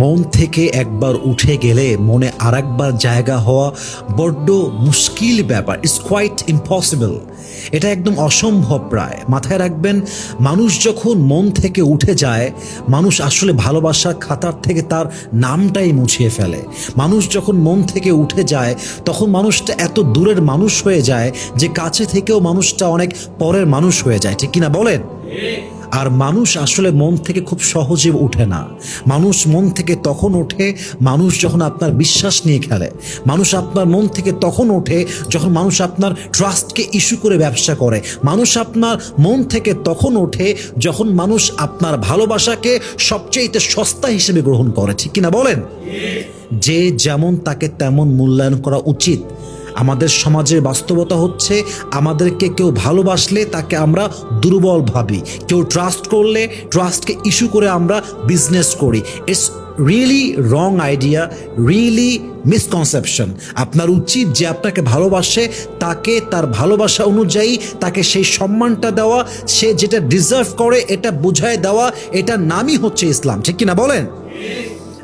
মন থেকে একবার উঠে গেলে মনে আর একবার জায়গা হওয়া বড্ড মুশকিল ব্যাপার। ইটস কোয়াইট ইম্পসিবল এটা একদম অসম্ভব প্রায়। মাথায় রাখবেন, মানুষ যখন মন থেকে উঠে যায়, মানুষ আসলে ভালোবাসার খাতার থেকে তার নামটাই মুছিয়ে ফেলে। মানুষ যখন মন থেকে উঠে যায়, তখন মানুষটা এত দূরের মানুষ হয়ে যায় যে কাছে থেকেও মানুষটা অনেক পরের মানুষ হয়ে যায়। ঠিক কিনা বলেন? আর মানুষ আসলে মন থেকে খুব সহজে ওঠে না। মানুষ মন থেকে তখন ওঠে, মানুষ যখন আপনার বিশ্বাস নিয়ে খেলে। মানুষ আপনার মন থেকে তখন ওঠে যখন মানুষ আপনার ট্রাস্টকে ইস্যু করে ব্যবসা করে। মানুষ আপনার মন থেকে তখন ওঠে যখন মানুষ আপনার ভালোবাসাকে সবচেয়ে সস্তা হিসেবে গ্রহণ করে। ঠিক কিনা বলেন? যে যেমন তাকে তেমন মূল্যায়ন করা উচিত। আমাদের সমাজের বাস্তবতা হচ্ছে আমাদেরকে কেউ ভালোবাসলে তাকে আমরা দুর্বল ভাবি। কেউ ট্রাস্ট করলে ট্রাস্টকে ইস্যু করে আমরা বিজনেস করি। It's really wrong idea really misconception আপনার উচিত যে আপনাকে ভালোবাসে, তাকে তার ভালোবাসা অনুযায়ী তাকে সেই সম্মানটা দেওয়া, সে যেটা ডিজার্ভ করে এটা বুঝায় দেওয়া এটার নামই হচ্ছে ইসলাম। ঠিক কিনা বলেন?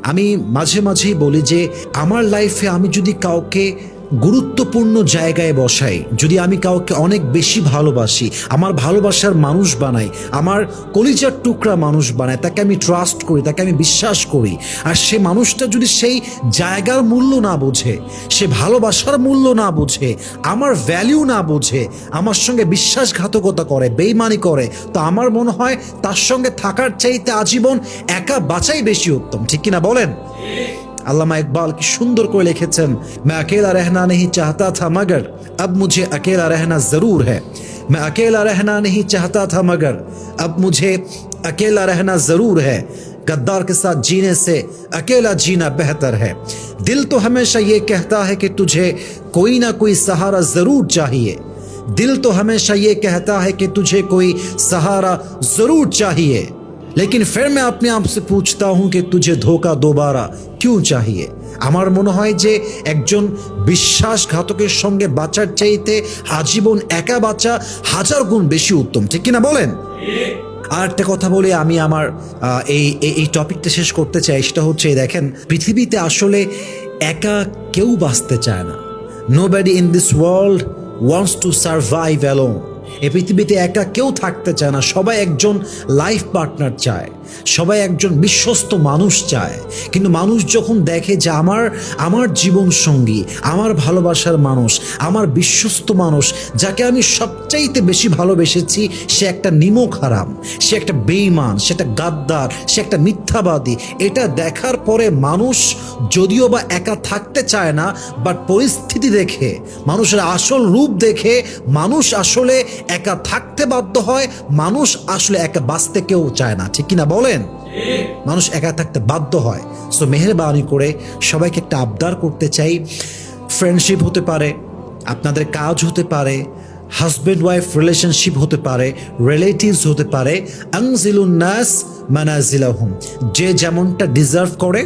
আমি মাঝে মাঝেই বলি যে, আমার লাইফে আমি যদি কাউকে গুরুত্বপূর্ণ জায়গায় বসাই। যদি আমি কাউকে অনেক বেশি ভালোবাসি, আমার ভালোবাসার মানুষ বানাই, আমার কলিজার টুকরা মানুষ বানাই, তাকে আমি ট্রাস্ট করি, তাকে আমি বিশ্বাস করি, আর সে মানুষটা যদি সেই জায়গার মূল্য না বোঝে, সে ভালোবাসার মূল্য না বোঝে, আমার ভ্যালিউ না বোঝে, আমার সঙ্গে বিশ্বাসঘাতকতা করে, বেইমানি করে, তো আমার মনে হয় তার সঙ্গে থাকার চাইতে আজীবন একা বাঁচাই বেশি উত্তম। ঠিক কিনা বলেন? अल्लामा इकबाल की सुंदर को लिखितन मैं अकेला रहना नहीं चाहता था मगर अब मुझे अकेला रहना ज़रूर है मैं अकेला रहना नहीं चाहता था मगर अब मुझे अकेला रहना ज़रूर है गद्दार के साथ जीने से अकेला जीना बेहतर है दिल तो हमेशा ये कहता है कि तुझे कोई ना कोई सहारा ज़रूर चाहिए दिल तो हमेशा ये कहता है कि तुझे कोई सहारा ज़रूर चाहिए लेकिन फिर मैं अपने आप से पूछता हूँ कि तुझे धोखा दोबारा क्यों चाहिए আমার মনে হয় যে একজন বিশ্বাসঘাতকের সঙ্গে বাঁচার চাইতে আজীবন একা বাঁচা হাজার গুণ বেশি উত্তম ঠিক কিনা বলেন আর একটা কথা বলে আমি আমার আহ, এই এই- এই টপিকটা শেষ করতে চাই সেটা হচ্ছে দেখেন পৃথিবীতে আসলে একা কেউ বাঁচতে চায় না nobody in this world wants to survive alone এই পৃথিবীতে একা কেউ থাকতে চায় না সবাই একজন লাইফ পার্টনার চায় সবাই একজন বিশ্বস্ত মানুষ চায়। কিন্তু মানুষ যখন দেখে যে আমার আমার জীবন সঙ্গী, আমার ভালোবাসার মানুষ, আমার বিশ্বস্ত মানুষ, যাকে আমি সবচাইতে বেশি ভালোবেসেছি, সে একটা নিমক হারাম, সে একটা বেইমান সে একটা গাদ্দার, সে একটা মিথ্যাবাদী। এটা দেখার পরে মানুষ যদিও বা একা থাকতে চায় না বাট পরিস্থিতি দেখে, মানুষের আসল রূপ দেখে, মানুষ আসলে একা থাকতে বাধ্য হয়, মানুষ আসলে একা বাঁচতে কেউ চায় না। ঠিক কিনা বলেন? মানুষ একা থাকতে বাধ্য হয়। সো মেহরবানি করে সবাইকে একটা আবদার করতে চাই। ফ্রেন্ডশিপ হতে পারে, আপনাদের কাজ হতে পারে হাজব্যান্ড ওয়াইফ রিলেশনশিপ হতে পারে রিলেটিভস হতে পারে। আংজিলুন নাস মানাজিলাহুম। যে যেমনটা ডিজার্ভ করে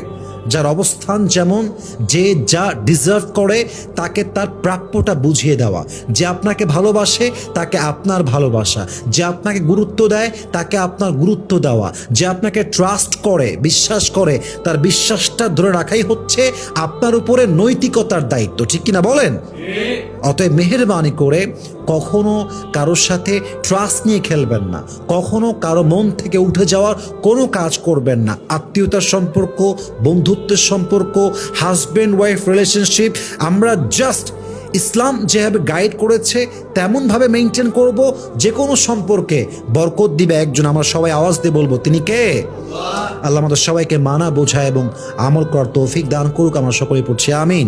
যার অবস্থান যেমন যে যা ডিজার্ভ করে, তাকে তার প্রাপ্যটা বুঝিয়ে দেওয়া। যে আপনাকে ভালোবাসে, তাকে আপনার ভালোবাসা। যে আপনাকে গুরুত্ব দেয়, তাকে আপনার গুরুত্ব দেওয়া। যে আপনাকে ট্রাস্ট করে, বিশ্বাস করে, তার বিশ্বাসটা ধরে রাখাই হচ্ছে আপনার উপরে নৈতিকতার দায়িত্ব। ঠিক কিনা বলেন? অতএব মেহরবানি করে কখনো কারোর সাথে ট্রাস্ট নিয়ে খেলবেন না। কখনো কারও মন থেকে উঠে যাওয়ার কোনো কাজ করবেন না। আত্মীয়তার সম্পর্ক, বন্ধুত্বের সম্পর্ক হাজব্যান্ড ওয়াইফ রিলেশনশিপ আমরা জাস্ট ইসলাম যেভাবে গাইড করেছে, তেমনভাবে মেনটেন করব যে কোনো সম্পর্কে। বরকত দিবে একজন, আমরা সবাই আওয়াজ দিয়ে বলব, তিনি কে? আল্লাহ আমাদের সবাইকে মানা, বোঝা এবং আমল করার তৌফিক দান করুক, আমরা সকলেই পড়ছি, আমিন।